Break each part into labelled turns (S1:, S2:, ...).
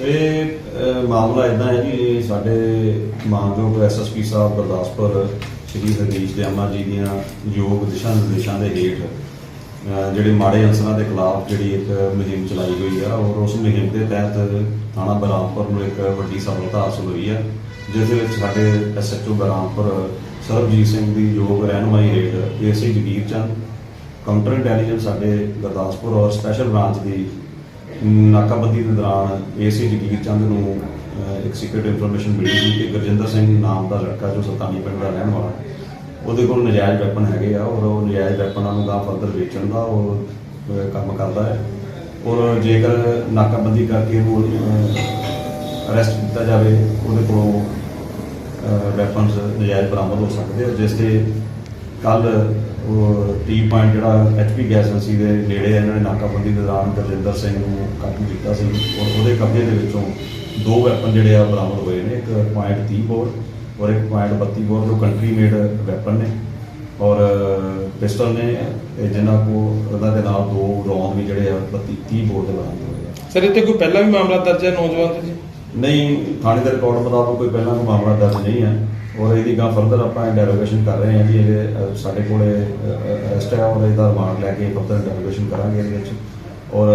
S1: ਇਹ ਅਹ, ਮਾਮਲਾ ਇਦਾਂ ਹੈ ਕਿ ਸਾਡੇ ਮਾਨਯੋਗ ਐਸਐਸਪੀ ਸਾਹਿਬ ਗੁਰਦਾਸਪੁਰ ਸ਼੍ਰੀ ਹਰਦੀਸ਼ ਦਿਆਮਾ ਜੀ ਦੀਆਂ ਯੋਗ ਦਿਸ਼ਾ ਨਿਰਦੇਸ਼ਾਂ ਦੇ ਹੇਠ ਅਹ, ਜਿਹੜੇ ਮਾੜੇ ਅਨਸਰਾਂ ਦੇ ਖਿਲਾਫ ਜਿਹੜੀ ਇੱਕ ਮੁਹਿੰਮ ਚਲਾਈ ਗਈ ਆ ਔਰ ਉਸ ਮੁਹਿੰਮ ਦੇ ਤਹਿਤ ਥਾਣਾ ਬਰਾਮਪੁਰ ਨੂੰ ਇੱਕ ਵੱਡੀ ਸਫਲਤਾ ਹਾਸਲ ਹੋਈ ਹੈ ਜਿਸ ਦੇ ਵਿੱਚ ਸਾਡੇ ਐਸਐਚਓ ਬਰਾਮਪੁਰ ਸਰਬਜੀਤ ਸਿੰਘ ਦੀ ਯੋਗ ਰਹਿਨੁਮਾਈ ਹੇਠ AC Jagir Chand counter intelligence ਸਾਡੇ ਗੁਰਦਾਸਪੁਰ ਔਰ ਸਪੈਸ਼ਲ ਬ੍ਰਾਂਚ ਦੀ ਨਾਕਾਬੰਦੀ ਦੇ ਦੌਰਾਨ ਏਸੀ ਜਗੀਰ ਚੰਦ ਨੂੰ ਅਹ, ਇੱਕ ਸੀਕ੍ਰੀਟ ਇਨਫੋਰਮੇਸ਼ਨ ਮਿਲੀ ਸੀ ਕਿ ਗੁਰਜਿੰਦਰ ਸਿੰਘ ਨਾਮ ਦਾ ਲੜਕਾ ਜੋ ਸਤਾਨੀ ਪਿੰਡ ਦਾ ਰਹਿਣ ਵਾਲਾ ਉਹਦੇ ਕੋਲ ਨਜਾਇਜ਼ ਵੈਪਨ ਹੈਗੇ ਆ ਔਰ ਉਹ ਨਜਾਇਜ਼ ਵੈਪਨਾਂ ਨੂੰ ਦਾ ਫਰਦਰ ਵੇਚਣ ਦਾ ਉਹ ਕੰਮ ਕਰਦਾ ਹੈ। ਔਰ ਜੇਕਰ ਨਾਕਾਬੰਦੀ ਕਰਕੇ ਉਹ ਅਰੈਸਟ ਕੀਤਾ ਜਾਵੇ ਉਹਦੇ ਕੋਲੋਂ ਵੈਪਨਸ ਨਜਾਇਜ਼ ਬਰਾਮਦ ਹੋ ਸਕਦੇ ਆ ਜਿਸ ਤੇ ਕੱਲ ਉਹ ਟੀ ਪੁਆਇੰਟ ਜਿਹੜਾ ਐਚਪੀ ਗੈਸ ਏਜੰਸੀ ਦੇ ਨੇੜੇ ਇਹਨਾਂ ਨੇ ਨਾਕਾਬੰਦੀ ਦੇ ਦੌਰਾਨ ਗੁਰਜਿੰਦਰ ਸਿੰਘ ਨੂੰ ਕਾਬੂ ਕੀਤਾ ਸੀ ਔਰ ਉਹਦੇ ਕਬਜ਼ੇ ਦੇ ਵਿੱਚੋਂ ਦੋ ਵੈਪਨ ਜਿਹੜੇ ਆ ਬਰਾਮਦ ਹੋਏ ਨੇ ਇੱਕ ਪੁਆਇੰਟ 30 ਬੋਰ ਔਰ ਇੱਕ ਪੁਆਇੰਟ 32 ਬੋਰ ਜੋ ਕੰਟਰੀ ਮੇਡ ਵੈਪਨ ਨੇ। ਔਰ ਪਿਸਟਲ ਨੇ ਜਿਨ੍ਹਾਂ ਕੋ ਉਹਨਾਂ ਦੇ ਨਾਲ ਦੋ ਰੌਂਦ ਵੀ ਜਿਹੜੇ ਆ 32 30 ਬੋਰ ਦੇ ਬਰਾਮਦ ਹੋਏ ਆ।
S2: ਸਰ ਇੱਥੇ ਕੋਈ ਪਹਿਲਾਂ ਵੀ ਮਾਮਲਾ ਦਰਜ ਹੈ ਨੌਜਵਾਨ ਤੇ ਜੀ
S1: ਨਹੀਂ ਥਾਣੇ ਦੇ ਰਿਕਾਰਡ ਮੁਤਾਬਕ ਕੋਈ ਪਹਿਲਾਂ ਕੋਈ ਮਾਮਲਾ ਦਰਜ ਨਹੀਂ ਹੈ। ਔਰ ਇਹਦੀ ਗਾਂ ਫਰਦਰ ਆਪਾਂ ਇੰਟਰੋਗੇਸ਼ਨ ਕਰ ਰਹੇ ਹਾਂ ਜੀ ਇਹ ਸਾਡੇ ਕੋਲੇ ਅਰੈਸਟ ਹੈ ਔਰ ਇਹਦਾ ਰਿਮਾਂਡ ਲੈ ਕੇ ਫਰਦਰ ਇੰਟਰੋਗੇਸ਼ਨ ਕਰਾਂਗੇ ਇਹਦੇ ਵਿੱਚ। ਔਰ,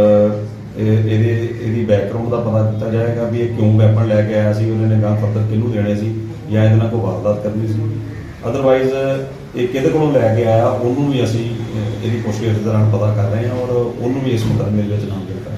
S1: ਇਹ, ਇਹਦੇ, ਇਹਦੀ ਬੈਕਗ੍ਰਾਉਂਡ ਦਾ ਪਤਾ ਕੀਤਾ ਜਾਏਗਾ ਵੀ ਇਹ ਕਿਉਂ ਵੈਪਨ ਲੈ ਕੇ ਆਇਆ ਸੀ, ਉਹਨੇ ਗਾਂ ਫਰਦਰ ਕਿਹਨੂੰ ਦੇਣੇ ਸੀ, ਜਾਂ ਇਹਦੇ ਨਾਲ ਕੋਈ ਵਾਰਦਾਤ ਕਰਨੀ ਸੀ। ਅਦਰਵਾਈਜ਼ ਇਹ ਕਿਹਦੇ ਕੋਲੋਂ ਲੈ ਕੇ ਆਇਆ, ਉਹਨੂੰ ਵੀ ਅਸੀਂ ਇਹਦੀ ਪੁੱਛਗਿੱਛ ਦੌਰਾਨ ਪਤਾ ਕਰ ਰਹੇ ਹਾਂ ਔਰ ਉਹਨੂੰ ਵੀ ਇਸ ਮੁਕੱਦਮੇ ਵਿੱਚ ਨਾਮਜ਼ਦ ਕਰ